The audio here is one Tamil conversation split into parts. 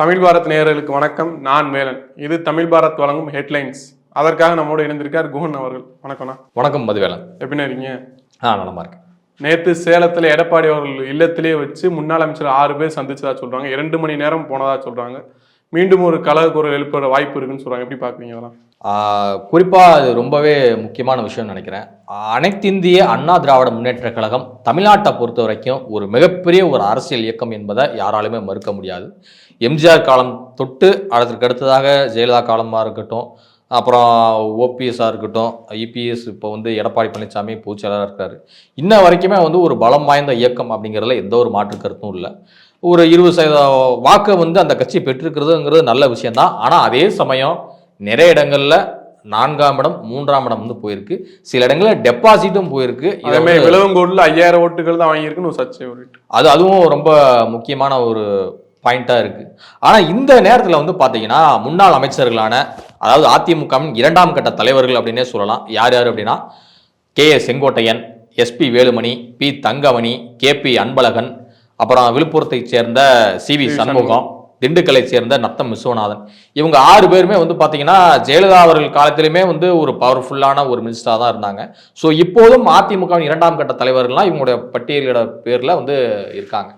தமிழ் பாரத் நேயர்களுக்கு வணக்கம். நான் மேலன். இது தமிழ் பாரத் வழங்கும் ஹெட்லைன்ஸ். அதற்காக நம்மோடு இணைந்திருக்கார் குஹன் அவர்கள். வணக்கம்ண்ணா வணக்கம் மதுவேலன். எப்படிண்ணா இருக்கீங்க ஆ நலமா இருக்கேன். நேற்று சேலத்தில் எடப்பாடி அவர்கள் இல்லத்திலே வச்சு முன்னாள் அமைச்சர் ஆறு பேர் சந்திச்சதா சொல்றாங்க. இரண்டு மணி நேரம் போனதா சொல்றாங்க. மீண்டும் ஒரு கலக குரல் எழுப்புற வாய்ப்பு இருக்குன்னு சொல்றாங்க. எப்படி பாக்குறீங்க அதெல்லாம்? குறிப்பாக அது ரொம்பவே முக்கியமான விஷயம்னு நினைக்கிறேன். அனைத்திந்திய அண்ணா திராவிட முன்னேற்ற கழகம் தமிழ்நாட்டை பொறுத்த வரைக்கும் ஒரு மிகப்பெரிய ஒரு அரசியல் இயக்கம் என்பதை யாராலுமே மறுக்க முடியாது. எம்ஜிஆர் காலம் தொட்டு அதற்கு அடுத்ததாக ஜெயலலிதா காலமாக இருக்கட்டும் அப்புறம் ஓபிஎஸ்ஸாக இருக்கட்டும் இபிஎஸ் இப்போ வந்து எடப்பாடி பழனிசாமி பொதுச்செயலாளராக இருக்காரு. இன்ன வரைக்குமே வந்து ஒரு பலம் வாய்ந்த இயக்கம் அப்படிங்கிறதுல எந்த ஒரு மாற்று கருத்தும் இல்லை. ஒரு இருபது சதவீத வாக்கை வந்து அந்த கட்சி பெற்றிருக்கிறதுங்கிறது நல்ல விஷயம்தான். ஆனால் அதே சமயம் நிறைய இடங்கள்ல நான்காம் இடம் மூன்றாம் இடம் வந்து போயிருக்கு. சில இடங்களில் டெபாசிட்டும் போயிருக்கு. இதை விளவங்கோடுல ஐயாயிரம் ஓட்டுகள் தான் வாங்கியிருக்குன்னு ஒரு சர்ச்சை அது அதுவும் ரொம்ப முக்கியமான ஒரு பாயிண்டா இருக்கு. ஆனா இந்த நேரத்துல வந்து பாத்தீங்கன்னா முன்னாள் அமைச்சர்களான அதாவது அதிமுகவின் இரண்டாம் கட்ட தலைவர்கள் அப்படின்னே சொல்லலாம். யார் யார் அப்படின்னா K. S. Sengottaiyan SP Velumani P. Thangamani K. P. Anbazhagan அப்புறம் விழுப்புரத்தைச் சேர்ந்த சி. வி. சண்முகம் திண்டுக்கலை சேர்ந்த நத்தம் விஸ்வநாதன். இவங்க ஆறு பேருமே வந்து பார்த்தீங்கன்னா ஜெயலலிதா அவர்கள் காலத்திலுமே வந்து ஒரு பவர்ஃபுல்லான ஒரு மினிஸ்டராக தான் இருந்தாங்க. ஸோ இப்போதும் அதிமுகவின் இரண்டாம் கட்ட தலைவர்கள்லாம் இவங்களுடைய பட்டியலோட பேரில் வந்து இருக்காங்க.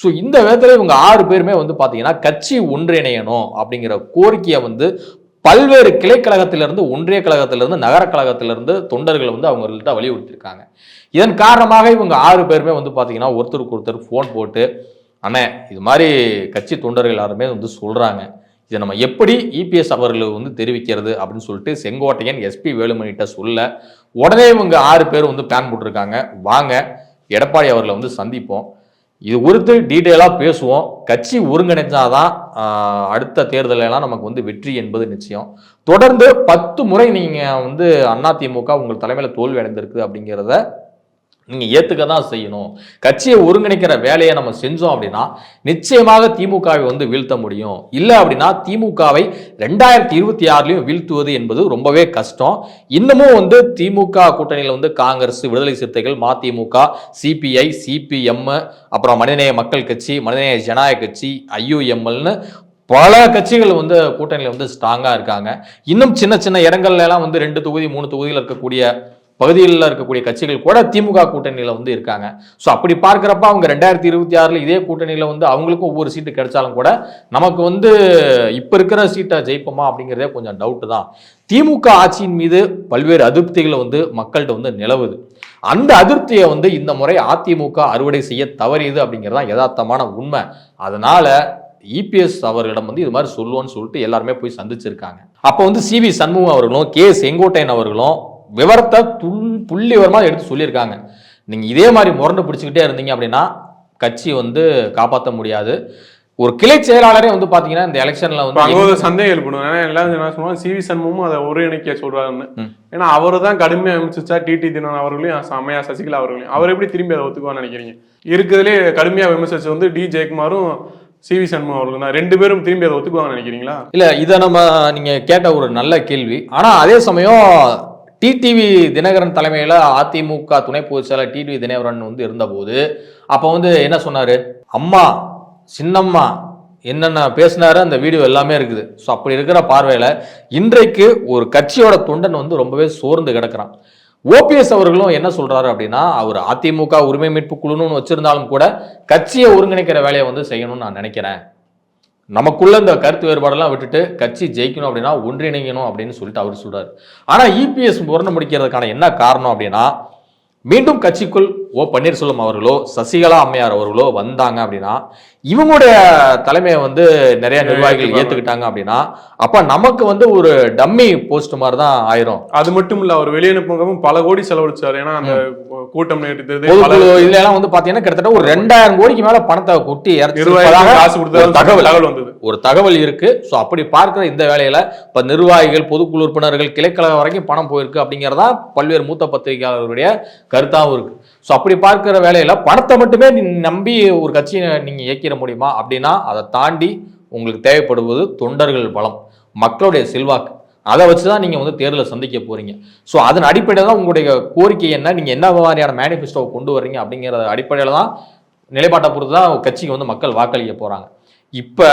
ஸோ இந்த விதத்தில் இவங்க ஆறு பேருமே வந்து பார்த்தீங்கன்னா கட்சி ஒன்றிணையணும் அப்படிங்கிற கோரிக்கையை வந்து பல்வேறு கிளைக்கழகத்திலிருந்து ஒன்றிய கழகத்திலிருந்து நகர கழகத்திலிருந்து தொண்டர்கள் வந்து அவங்கள்ட்ட வலியுறுத்தியிருக்காங்க. இதன் காரணமாக இவங்க ஆறு பேருமே வந்து பார்த்தீங்கன்னா ஒருத்தருக்கு ஒருத்தர் ஃபோன் போட்டு அண்ணே இது மாதிரி கட்சி தொண்டர்கள் எல்லாருமே வந்து சொல்கிறாங்க இதை நம்ம எப்படி இபிஎஸ் அவர்கள் வந்து தெரிவிக்கிறது? அப்படின்னு சொல்லிட்டு செங்கோட்டையன் எஸ்பி வேலுமணிகிட்ட சொல்ல உடனே இவங்க ஆறு பேர் வந்து பிளான் போட்டிருக்காங்க. வாங்க எடப்பாடி அவர்களை வந்து சந்திப்போம். இது குறித்து டீட்டெயிலாக பேசுவோம். கட்சி ஒருங்கிணைஞ்சாதான் அடுத்த தேர்தலெல்லாம் நமக்கு வந்து வெற்றி என்பது நிச்சயம். தொடர்ந்து பத்து முறை நீங்கள் வந்து அதிமுக உங்கள் தலைமையில் தோல்வி அடைந்திருக்கு அப்படிங்கிறத நீங்கள் ஏற்றுக்க தான் செய்யணும். கட்சியை ஒருங்கிணைக்கிற வேலையை நம்ம செஞ்சோம் அப்படின்னா நிச்சயமாக திமுகவை வந்து வீழ்த்த முடியும். இல்லை அப்படின்னா திமுகவை ரெண்டாயிரத்தி இருபத்தி ஆறுலையும் வீழ்த்துவது என்பது ரொம்பவே கஷ்டம். இன்னமும் வந்து திமுக கூட்டணியில் வந்து காங்கிரஸ் விடுதலை சிறுத்தைகள் மதிமுக சிபிஐ சிபிஎம் அப்புறம் மனிதநேய மக்கள் கட்சி மனிதநேய ஜனநாயக கட்சி ஐயுஎம்எல்னு பல கட்சிகள் வந்து கூட்டணியில் வந்து ஸ்ட்ராங்காக இருக்காங்க. இன்னும் சின்ன சின்ன இடங்கள்ல எல்லாம் வந்து ரெண்டு தொகுதி மூணு தொகுதியில் இருக்கக்கூடிய பகுதிகளில் இருக்கக்கூடிய கட்சிகள் கூட திமுக கூட்டணியில் வந்து இருக்காங்க. ஸோ அப்படி பார்க்குறப்ப அவங்க ரெண்டாயிரத்தி இருபத்தி ஆறில் இதே கூட்டணியில் வந்து அவங்களுக்கும் ஒவ்வொரு சீட்டு கிடைச்சாலும் கூட நமக்கு வந்து இப்போ இருக்கிற சீட்டை ஜெயிப்போமா அப்படிங்கிறதே கொஞ்சம் டவுட்டு தான். திமுக ஆட்சியின் மீது பல்வேறு அதிருப்திகளை வந்து மக்கள்கிட்ட வந்து நிலவுது. அந்த அதிருப்தியை வந்து இந்த முறை அதிமுக அறுவடை செய்ய தவறியது அப்படிங்கிறது தான் யதார்த்தமான உண்மை. அதனால இபிஎஸ் அவர்களிடம் வந்து இது மாதிரி சொல்லுவோன்னு சொல்லிட்டு எல்லாருமே போய் சந்திச்சிருக்காங்க. அப்போ வந்து சி வி சண்முகம் அவர்களும் கே செங்கோட்டையன் அவர்களும் விவரத்தை துல் புள்ளி விவரமாக எடுத்து சொல்லியிருக்காங்க. நீங்கள் இதே மாதிரி முரண்டு பிடிச்சிக்கிட்டே இருந்தீங்க அப்படின்னா கட்சி வந்து காப்பாற்ற முடியாது. ஒரு கிளை செயலாளரே வந்து பார்த்தீங்கன்னா இந்த எலெக்ஷனில் இப்ப அங்க வந்து ஒரு சந்தேகம் எழுப்பணும். ஏன்னா எல்லாரும் என்ன சொல்லுவாங்க? சிவி சண்முகமும் அதை ஒருங்கிணைக்க சொல்றாருன்னு. ஏன்னா அவரு தான் கடுமையா விமர்சிச்சா டிடி தினன் அவர்களையும் செம்மையா சசிகலா அவர்களையும். அவர் எப்படி திரும்பி அதை ஒத்துக்குவான்னு நினைக்கிறீங்க? இருக்கிறதுலே கடுமையா விமர்சிச்சது வந்து டி. ஜெயக்குமாரும் சிவி சண்முகம் அவர்கள் தான். ரெண்டு பேரும் திரும்பி அதை ஒத்துக்குவாங்கன்னு நினைக்கிறீங்களா? இல்ல இதை நம்ம நீங்க கேட்ட ஒரு நல்ல கேள்வி. ஆனா அதே சமயம் டிடிவி தினகரன் தலைமையில் அதிமுக துணை பொதுச் செயலர் டிடிவி தினகரன் வந்து இருந்தபோது அப்போ வந்து என்ன சொன்னார்? அம்மா சின்னம்மா என்னென்ன பேசினாரு? அந்த வீடியோ எல்லாமே இருக்குது. ஸோ அப்படி இருக்கிற பார்வையில் இன்றைக்கு ஒரு கட்சியோட தொண்டன் வந்து ரொம்பவே சோர்ந்து கிடக்குறான். ஓபிஎஸ் அவர்களும் என்ன சொல்றாரு அப்படின்னா அவர் அதிமுக உரிமை மீட்பு குழுன்னு வச்சிருந்தாலும் கூட கட்சியை ஒருங்கிணைக்கிற வேலையை வந்து செய்யணும்னு நான் நினைக்கிறேன். நமக்குள்ள இந்த கருத்து வேறுபாடெல்லாம் விட்டுட்டு கட்சி ஜெயிக்கணும் அப்படின்னா ஒன்றிணைக்கணும் அப்படின்னு சொல்லிட்டு அவர் சொல்றாரு. ஆனா இபிஎஸ் முரணை முடிக்கிறதுக்கான என்ன காரணம் அப்படின்னா மீண்டும் கட்சிக்குள் ஓ பன்னீர்செல்வம் அவர்களோ சசிகலா அம்மையார் அவர்களோ வந்தாங்க அப்படின்னா இவங்களுடைய தலைமையை வந்து நிறைய நிர்வாகிகள் ஏத்துக்கிட்டாங்க அப்படின்னா அப்ப நமக்கு வந்து ஒரு டம்மி போஸ்ட் மாதிரி தான் ஆயிரும். அது மட்டும் இல்ல அவர் வெளியனுப்புகவும் பல கோடி செலவழிச்சாரு. ஏன்னா அந்த கூட்டம் எல்லாம் வந்து பாத்தீங்கன்னா கிட்டத்தட்ட ஒரு ரெண்டாயிரம் கோடிக்கு மேல பணத்தை கொட்டி காசு கொடுத்தது தகவல். தகவல் வந்தது. ஒரு தகவல் இருக்கு. ஸோ அப்படி பார்க்குற இந்த வேலையில இப்போ நிர்வாகிகள் பொதுக்குழு உறுப்பினர்கள் கிளைக்கழகம் வரைக்கும் பணம் போயிருக்கு அப்படிங்கிறதா பல்வேறு மூத்த பத்திரிகையாளர்களுடைய கருத்தாகவும் இருக்கு. ஸோ அப்படி பார்க்குற வேலையில பணத்தை மட்டுமே நீ நம்பி ஒரு கட்சியை நீங்கள் இயக்கிட முடியுமா? அப்படின்னா அதை தாண்டி உங்களுக்கு தேவைப்படுவது தொண்டர்கள் பலம் மக்களுடைய செல்வாக்கு. அதை வச்சு தான் நீங்கள் வந்து தேர்தலை சந்திக்க போகிறீங்க ஸோ அதன் அடிப்படையில் தான் உங்களுடைய கோரிக்கை என்ன? நீங்கள் என்ன மாதிரியான மேனிஃபெஸ்டோவை கொண்டு வர்றீங்க? அப்படிங்கிற அடிப்படையில் தான் நிலைப்பாட்டை பொறுத்து தான் கட்சிக்கு வந்து மக்கள் வாக்களிக்க போகிறாங்க இப்போ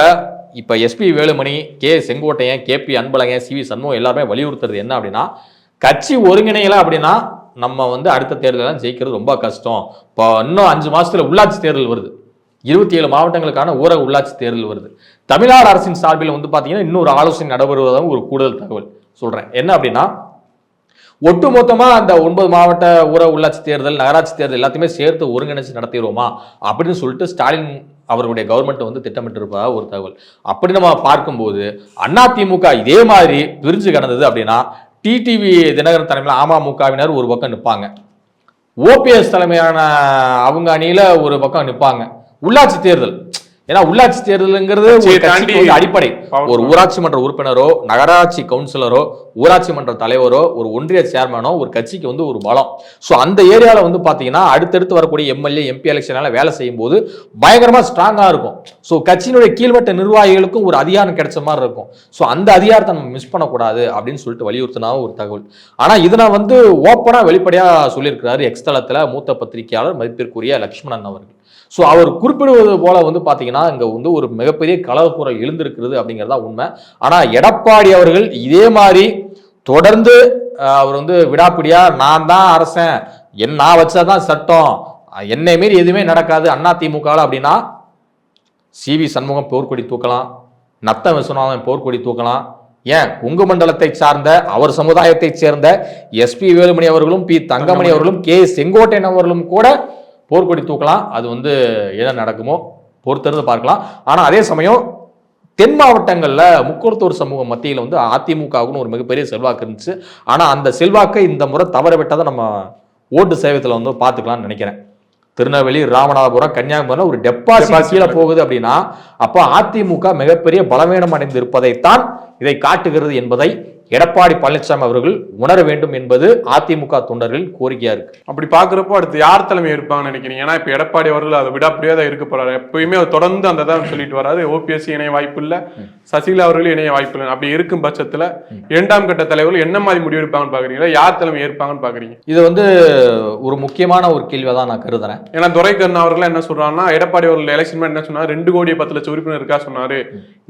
இப்போ SP Velumani K Sengottaiyan KP Anbazhagan CV Shanmugam எல்லாருமே வலியுறுத்துறது என்ன அப்படின்னா கட்சி ஒருங்கிணையில அப்படின்னா நம்ம வந்து அடுத்த தேர்தலாம் ஜெயிக்கிறது ரொம்ப கஷ்டம். இப்போ இன்னும் அஞ்சு மாதத்தில் உள்ளாட்சி தேர்தல் வருது. இருபத்தி ஏழு மாவட்டங்களுக்கான ஊரக உள்ளாட்சி தேர்தல் வருது. தமிழ்நாடு அரசின் சார்பில் வந்து பார்த்தீங்கன்னா இன்னொரு ஆலோசனை நடைபெறுவதாக ஒரு கூடுதல் தகவல் சொல்கிறேன் என்ன அப்படின்னா ஒட்டுமொத்தமாக அந்த ஒன்பது மாவட்ட ஊர உள்ளாட்சி தேர்தல் நகராட்சி தேர்தல் எல்லாத்தையுமே சேர்த்து ஒருங்கிணைச்சு நடத்திடுவோமா அப்படின்னு சொல்லிட்டு ஸ்டாலின் அவர்களுடைய கவர்மெண்ட் வந்து திட்டமிட்டிருப்பதாக ஒரு தகவல். அப்படி நம்ம பார்க்கும்போது அதிமுக இதே மாதிரி பிரிஞ்சு கிடந்தது அப்படின்னா டிடிவி தினகரன் தலைமையில் அமமுகவினர் ஒரு பக்கம் நிற்பாங்க ஓபிஎஸ் தலைமையான அவங்க அணியில ஒரு பக்கம் நிற்பாங்க உள்ளாட்சி தேர்தல். ஏன்னா உள்ளாட்சி தேர்தலுங்கிறது அடிப்படை. ஒரு ஊராட்சி மன்ற உறுப்பினரோ நகராட்சி கவுன்சிலரோ ஊராட்சி மன்ற தலைவரோ ஒரு ஒன்றிய சேர்மனோ ஒரு கட்சிக்கு வந்து ஒரு பலம். ஸோ அந்த ஏரியாவில் வந்து பார்த்தீங்கன்னா அடுத்தடுத்து வரக்கூடிய எம்எல்ஏ எம்பி எலெக்ஷனால வேலை செய்யும் போது பயங்கரமாக ஸ்ட்ராங்காக இருக்கும். ஸோ கட்சியினுடைய கீழ்மட்ட நிர்வாகிகளுக்கும் ஒரு அதிகாரம் கிடைச்ச மாதிரி இருக்கும். ஸோ அந்த அதிகாரத்தை நம்ம மிஸ் பண்ணக்கூடாது அப்படின்னு சொல்லிட்டு வலியுறுத்தினாவும் ஒரு தகவல். ஆனால் இதை நான் வந்து ஓப்பனாக வெளிப்படையாக சொல்லியிருக்கிறாரு எக்ஸ்தலத்தில் மூத்த பத்திரிகையாளர் மதிப்பிற்குரிய லக்ஷ்மணன் அவர்கள். ஸோ அவர் குறிப்பிடுவது போல வந்து பார்த்தீங்கன்னா இங்கே வந்து ஒரு மிகப்பெரிய கலவக்குரல் எழுந்திருக்கிறது அப்படிங்கிறதா உண்மை. ஆனால் எடப்பாடி அவர்கள் இதே மாதிரி தொடர்ந்து அவர் வந்து விடாப்பிடியா நான் தான் அரசன். என் நான் வச்சாதான் சட்டம். என்னை மீறி எதுவுமே நடக்காது. அண்ணா திமுகவில் அப்படின்னா சிவி சண்முகம் போர்க்கொடி தூக்கலாம். நத்த விஸ்வநாதன் போர்க்கொடி தூக்கலாம். ஏன்? குங்கு மண்டலத்தை சார்ந்த அவர் சமுதாயத்தை சேர்ந்த எஸ்பி வேலுமணி அவர்களும் பி தங்கமணி அவர்களும் கே செங்கோட்டையன் அவர்களும் கூட போர்க்கொடி தூக்கலாம். அது வந்து என்ன நடக்குமோ பொறுத்திருந்து பார்க்கலாம். ஆனால் அதே சமயம் தென் மாவட்டங்கள்ல முக்குளத்தூர் சமூகம் மத்தியில் வந்து அதிமுகவுக்குன்னு ஒரு மிகப்பெரிய செல்வாக்கு இருந்துச்சு. ஆனா அந்த செல்வாக்கை இந்த முறை தவற விட்டதை நம்ம ஓட்டு சேவத்தில் வந்து பார்த்துக்கலாம்னு நினைக்கிறேன். திருநெல்வேலி ராமநாதபுரம் கன்னியாகுமரி ஒரு டெபாசிட் கீழே போகுது அப்படின்னா அப்போ அதிமுக மிகப்பெரிய பலவீனம் அடைந்து இருப்பதைத்தான் இதை காட்டுகிறது என்பதை எடப்பாடி பழனிசாமி அவர்கள் உணர வேண்டும் என்பது அதிமுக தொண்டர்களின் கோரிக்கையா இருக்கு. அப்படி பாக்குறப்போ அடுத்து யார் தலைமை இருப்பாங்கன்னு நினைக்கிறீங்க? ஏன்னா இப்ப எடப்பாடி அவர்கள் அதை விடாப்படியா தான் இருக்க போறாரு. எப்பயுமே அவர் தொடர்ந்து அந்த தான் சொல்லிட்டு வராரு. ஓபிஎஸ் இணைய வாய்ப்பு இல்ல. சசிகலா அவர்கள் இணைய வாய்ப்பு இல்லை. அப்படி இருக்கும் பட்சத்துல இரண்டாம் கட்ட தலைவர்கள் என்ன மாதிரி முடிவு எடுப்பாங்கன்னு பாக்குறீங்களா? யார் தலைமை ஏற்பாங்கன்னு பாக்குறீங்க? இது வந்து ஒரு முக்கியமான ஒரு கேள்வியை தான் நான் கருதுறேன். ஏன்னா துரைக்கண்ணா அவர்கள் என்ன சொல்றாங்கன்னா எடப்பாடி அவர்கள் எலெக்ஷன் என்ன சொன்னாரு? ரெண்டு கோடி பத்து லட்சம் உறுப்பினர் இருக்கா சொன்னாரு.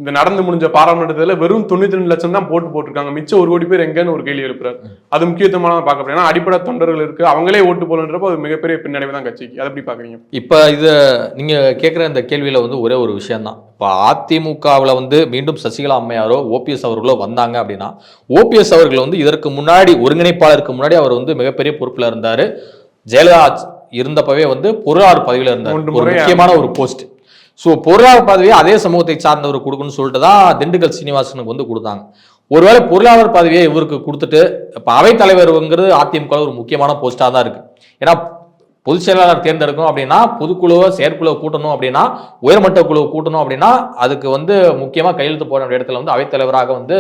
இந்த நடந்து முடிஞ்ச பாராளுமன்றத்துல வெறும் தொண்ணூத்தி ரெண்டு லட்சம் தான் போட்டு போட்டிருக்காங்க. மிச்சம் ஒரு கோடி பேர் எங்கன்னு ஒரு கேள்வி எழுப்புறாரு. அது முக்கியத்துவமான பார்க்க ஏன்னா அடிப்படை தொண்டர்கள் இருக்கு. அவங்களே ஓட்டு போலன்றப்போ அது மிகப்பெரிய பின்னடைவு தான் கட்சிக்கு. அதை எப்படி பாக்குறீங்க இப்போ இது நீங்க கேட்குற இந்த கேள்வியில வந்து ஒரே ஒரு விஷயம்தான். இப்போ அதிமுகவில் வந்து மீண்டும் சசிகலா அம்மையாரோ ஓபிஎஸ் அவர்களோ வந்தாங்க அப்படின்னா ஓபிஎஸ் அவர்கள் வந்து இதற்கு முன்னாடி ஒருங்கிணைப்பாளருக்கு முன்னாடி அவர் வந்து மிகப்பெரிய பொறுப்புல இருந்தாரு. ஜெயலலிதா இருந்தப்பவே வந்து பொருளாளர் பதவியில இருந்தார். ஒரு முக்கியமான ஒரு போஸ்ட். ஸோ பொருளாளர் பதவியை அதே சமூகத்தை சார்ந்தவர் கொடுக்கணும்னு சொல்லிட்டு தான் திண்டுக்கல் சீனிவாசனுக்கு வந்து கொடுத்தாங்க. ஒருவேளை பொருளாளர் பதவியை இவருக்கு கொடுத்துட்டு இப்போ அவைத்தலைவருங்கிறது அதிமுக ஒரு முக்கியமான போஸ்டாக தான் இருக்குது ஏன்னா பொதுச் செயலாளர் தேர்ந்தெடுக்கணும் அப்படின்னா பொதுக்குழுவை செயற்குழுவை கூட்டணும் அப்படின்னா உயர்மட்ட குழுவை கூட்டணும் அப்படின்னா அதுக்கு வந்து முக்கியமாக கையெழுத்து போட வேண்டிய இடத்துல வந்து அவைத்தலைவராக வந்து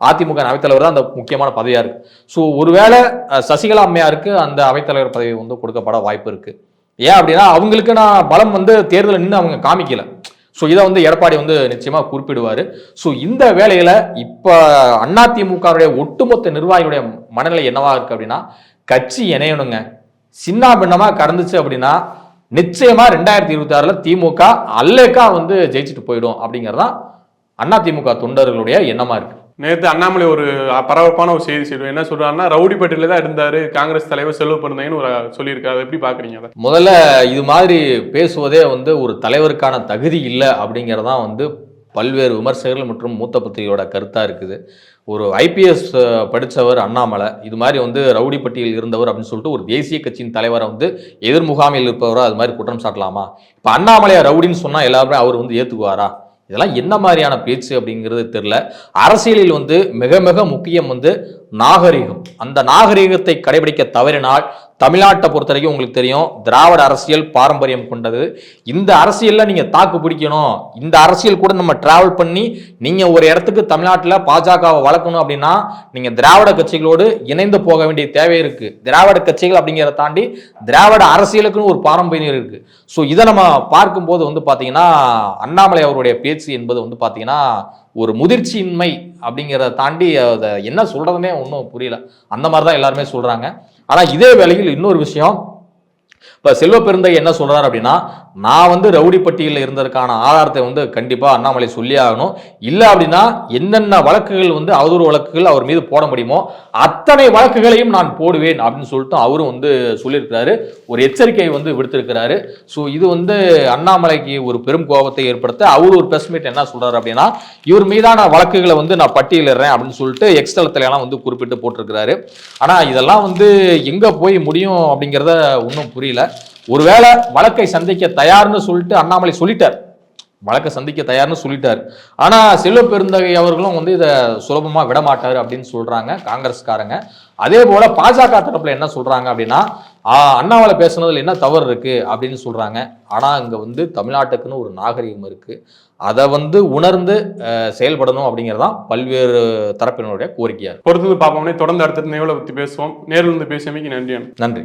அதிமுக அவைத்தலைவர் தான் அந்த முக்கியமான பதவியாக இருக்குது ஸோ ஒருவேளை சசிகலா அம்மையாருக்கு அந்த அவைத்தலைவர் பதவி வந்து கொடுக்கப்பட வாய்ப்பு இருக்குது ஏன் அப்படின்னா அவங்களுக்கு நான் பலம் வந்து தேர்தலில் நின்று அவங்க காமிக்கல. ஸோ இதை வந்து எடப்பாடி வந்து நிச்சயமாக குறிப்பிடுவார். ஸோ இந்த வேலையில் இப்போ அதிமுகவுடைய ஒட்டுமொத்த நிர்வாகிகளுடைய மனநிலை என்னவாக இருக்குது அப்படின்னா கட்சி இணையணுங்க. சின்ன பின்னமாக கடந்துச்சு அப்படின்னா நிச்சயமா ரெண்டாயிரத்தி இருபத்தி ஆறுல திமுக அல்லேக்கா வந்து ஜெயிச்சுட்டு போயிடும் அப்படிங்கிறதான் அதிமுக தொண்டர்களுடைய எண்ணமா இருக்கு. நேற்று அண்ணாமலை ஒரு பரபரப்பான ஒரு செய்தி சொல்லுவோம் என்ன சொல்றாருன்னா ரவுடிப்பேட்டையில தான் இருந்தாரு காங்கிரஸ் தலைவர் செலவு பண்ணுங்கன்னு ஒரு சொல்லியிருக்காரு. எப்படி பாக்குறீங்க அதை? முதல்ல இது மாதிரி பேசுவதே வந்து ஒரு தலைவருக்கான தகுதி இல்லை அப்படிங்கிறதான் வந்து பல்வேறு விமர்சகர்கள் மற்றும் மூத்த பத்திரிகையோட கருத்தாக இருக்குது. ஒரு ஐபிஎஸ் படித்தவர் அண்ணாமலை இது மாதிரி வந்து ரவுடி பட்டியல் இருந்தவர் அப்படின்னு சொல்லிட்டு ஒரு தேசிய கட்சியின் தலைவரை வந்து எதிர் முகாமில் இருப்பவரோ அது மாதிரி குற்றம் சாட்டலாமா? இப்போ அண்ணாமலையா ரவுடின்னு சொன்னால் எல்லாருமே அவர் வந்து ஏற்றுக்குவாரா இதெல்லாம் என்ன மாதிரியான பேச்சு அப்படிங்கிறது தெரில அரசியலில் வந்து மிக மிக முக்கியம் வந்து நாகரிகம். அந்த நாகரிகத்தை கடைபிடிக்க தவறினால் தமிழ்நாட்டை பொறுத்த வரைக்கும் உங்களுக்கு தெரியும் திராவிட அரசியல் பாரம்பரியம் கொண்டது. இந்த அரசியலில் நீங்கள் தாக்கு பிடிக்கணும். இந்த அரசியல் கூட நம்ம டிராவல் பண்ணி நீங்கள் ஒரு இடத்துக்கு தமிழ்நாட்டில் பாஜகவை வளர்க்கணும் அப்படின்னா நீங்கள் திராவிட கட்சிகளோடு இணைந்து போக வேண்டிய தேவை இருக்குது திராவிட கட்சிகள் அப்படிங்கிறத தாண்டி திராவிட அரசியலுக்குன்னு ஒரு பாரம்பரியம் இருக்குது ஸோ இதை நம்ம பார்க்கும்போது வந்து பார்த்தீங்கன்னா அண்ணாமலை அவருடைய பேச்சு என்பது வந்து பார்த்தீங்கன்னா ஒரு முதிர்ச்சியின்மை அப்படிங்கிறத தாண்டி அதை என்ன சொல்கிறதுனே ஒன்றும் புரியல. அந்த மாதிரி தான் எல்லாருமே சொல்கிறாங்க ஆனால் இதே வேளையில் இன்னொரு விஷயம் இப்போ செல்வ பெருந்தை என்ன சொல்கிறார் அப்படின்னா நான் வந்து ரவுடி பட்டியலில் இருந்ததுக்கான ஆதாரத்தை வந்து கண்டிப்பாக அண்ணாமலை சொல்லி ஆகணும். இல்லை அப்படின்னா என்னென்ன வழக்குகள் வந்து அவதூறு வழக்குகள் அவர் மீது போட முடியுமோ அத்தனை வழக்குகளையும் நான் போடுவேன் அப்படின்னு சொல்லிட்டு அவரும் வந்து சொல்லியிருக்கிறாரு. ஒரு எச்சரிக்கை வந்து விடுத்திருக்கிறாரு. ஸோ இது வந்து அண்ணாமலைக்கு ஒரு பெரும் கோபத்தை ஏற்படுத்த அவர் ஒரு பிரஸ் மீட் என்ன சொல்றாரு அப்படின்னா இவர் மீதான வழக்குகளை வந்து நான் பட்டியலிடுறேன் அப்படின்னு சொல்லிட்டு எக்ஸ்தலத்துல எல்லாம் வந்து குறிப்பிட்டு போட்டிருக்கிறாரு. ஆனா இதெல்லாம் வந்து எங்க போய் முடியும் அப்படிங்கிறத ஒன்றும் புரியல. ஒருவேளை வழக்கை சந்திக்க தயார்னு சொல்லிட்டு அண்ணாமலை சொல்லிட்டார். வழக்கை சந்திக்க தயார்னு சொல்லிட்டார். ஆனா செல்வ பெருந்தகை அவர்களும் வந்து இதை சுலபமா விட மாட்டாரு அப்படின்னு சொல்றாங்க காங்கிரஸ்காரங்க. அதே போல பாஜக தரப்புல என்ன சொல்றாங்க அப்படின்னா அண்ணாமலை பேசுனதுல என்ன தவறு இருக்கு அப்படின்னு சொல்றாங்க. ஆனா இங்க வந்து தமிழ்நாட்டுக்குன்னு ஒரு நாகரிகம் இருக்கு. அதை வந்து உணர்ந்து செயல்படணும் அப்படிங்கிறதான் பல்வேறு தரப்பினருடைய கோரிக்கையா இருக்கு. பொறுத்து பார்ப்போம்னே தொடர்ந்து அடுத்த நிகழ்வை பத்தி பேசுவோம். நேரில் இருந்து பேசியமைக்கு நன்றி. நன்றி.